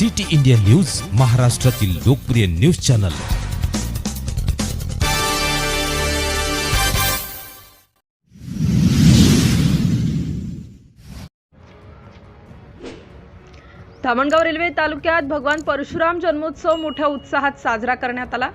City India news महाराष्ट्रातील लोकप्रिय news channel. Dhamangaon railway तालुक्यात भगवान परशुराम जन्मोत्सव मोठ्या उत्साहात साजरा करण्यात आला.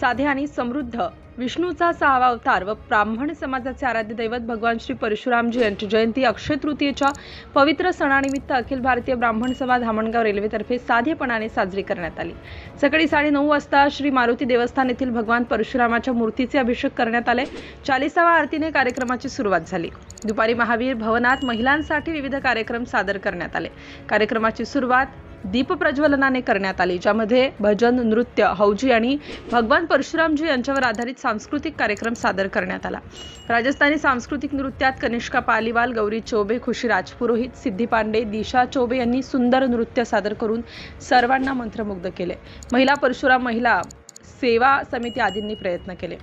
साधे आणि समृद्ध. विष्णूचा सहावा अवतार व ब्राह्मण समाजाचे आराध्य दैवत भगवान श्री परशुरामजी यांची जयंती अक्षय तृतीयेच्या पवित्र सणानिमित्त अखिल भारतीय ब्राह्मण सभा धामणगाव रेल्वेतर्फे साधेपणाने साजरी करण्यात आली. सकाळी साडेनऊ वाजता श्री मारुती देवस्थान येथील भगवान परशुरामाच्या मूर्तीचे अभिषेक करण्यात आले. चाळीसावा आरतीने कार्यक्रमाची सुरुवात झाली. दुपारी महावीर भवनात महिलांसाठी विविध कार्यक्रम सादर करण्यात आले. कार्यक्रमाची सुरुवात दीप प्रज्वलनाने करण्यात आली ज्यामध्ये भजन नृत्य हौजी आणि भगवान परशुरामजी यांच्यावर आधारित सांस्कृतिक कार्यक्रम सादर करण्यात आला. राजस्थानी सांस्कृतिक नृत्यात कनिष्का पालीवाल गौरी चौबे खुशी राजपुरोहित सिद्धी पांडे दिशा चौबे यांनी सुंदर नृत्य सादर करून सर्वांना मंत्रमुग्ध केले. महिला परशुराम महिला सेवा समिती आदींनी प्रयत्न केले.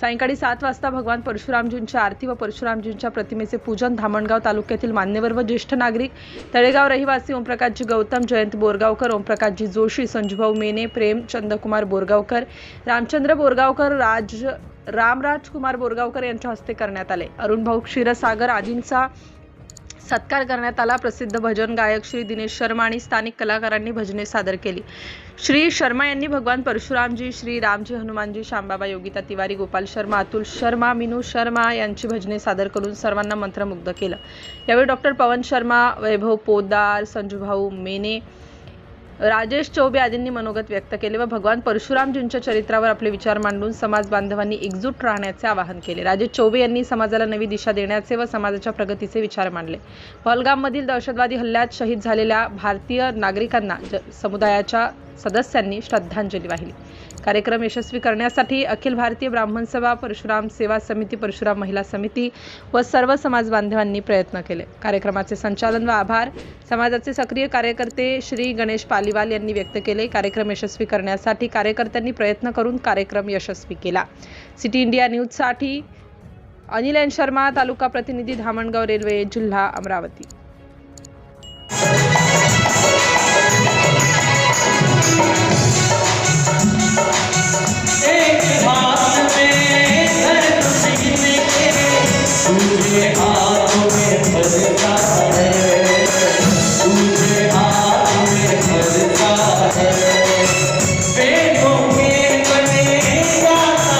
सायंकाळी सात वाजता भगवान परशुरामजींच्या आरती व परशुरामजींच्या प्रतिमेचे पूजन धामणगाव तालुक्यातील मान्यवर व ज्येष्ठ नागरिक. तळेगाव रहिवासी ओमप्रकाशजी गौतम जयंत बोरगावकर ओमप्रकाशजी जोशी संजूभाऊ मेने प्रेम चंदकुमार बोरगावकर रामचंद्र बोरगावकर राज रामराज कुमार बोरगावकर यांच्या हस्ते करण्यात आले. अरुणभाऊ क्षीरसागर आदींचा सत्कार करण्यात आला. प्रसिद्ध भजन गायक श्री दिनेश शर्मा आणि स्थानिक कलाकारांनी भजने सादर केली. श्री शर्मा यांनी भगवान परशुरामजी श्री रामजी हनुमानजी श्यामबाबा योगिता तिवारी गोपाल शर्मा अतुल शर्मा मिनू शर्मा यांची भजने सादर करून सर्वांना मंत्रमुग्ध केलं. यावेळी डॉक्टर पवन शर्मा वैभव पोदार संजूभाऊ मेने राजेश चौबे आदींनी मनोगत व्यक्त केले व भगवान परशुरामजींच्या चरित्रावर आपले विचार मांडून समाज बांधवांनी एकजूट राहण्याचे आवाहन केले. राजेश चौबे यांनी समाजाला नवी दिशा देण्याचे व समाजाच्या प्रगतीचे विचार मांडले. पहलगाममधील दहशतवादी हल्ल्यात शहीद झालेल्या भारतीय नागरिकांना ज- समुदायाच्या सदस्यांनी श्रद्धांजली वाहिली. कार्यक्रम यशस्वी करण्यासाठी अखिल भारतीय ब्राह्मण सभा परशुराम सेवा समिती परशुराम महिला समिती व सर्व समाज बांधवांनी प्रयत्न केले. कार्यक्रमाचे संचालन व आभार समाजाचे सक्रिय कार्यकर्ते श्री गणेश पालीवाल यांनी व्यक्त केले. कार्यक्रम यशस्वी करण्यासाठी कार्यकर्त्यांनी प्रयत्न करून कार्यक्रम यशस्वी केला. सिटी इंडिया न्यूजसाठी अनिल एन शर्मा तालुका प्रतिनिधी धामणगाव रेल्वे जिल्हा अमरावती.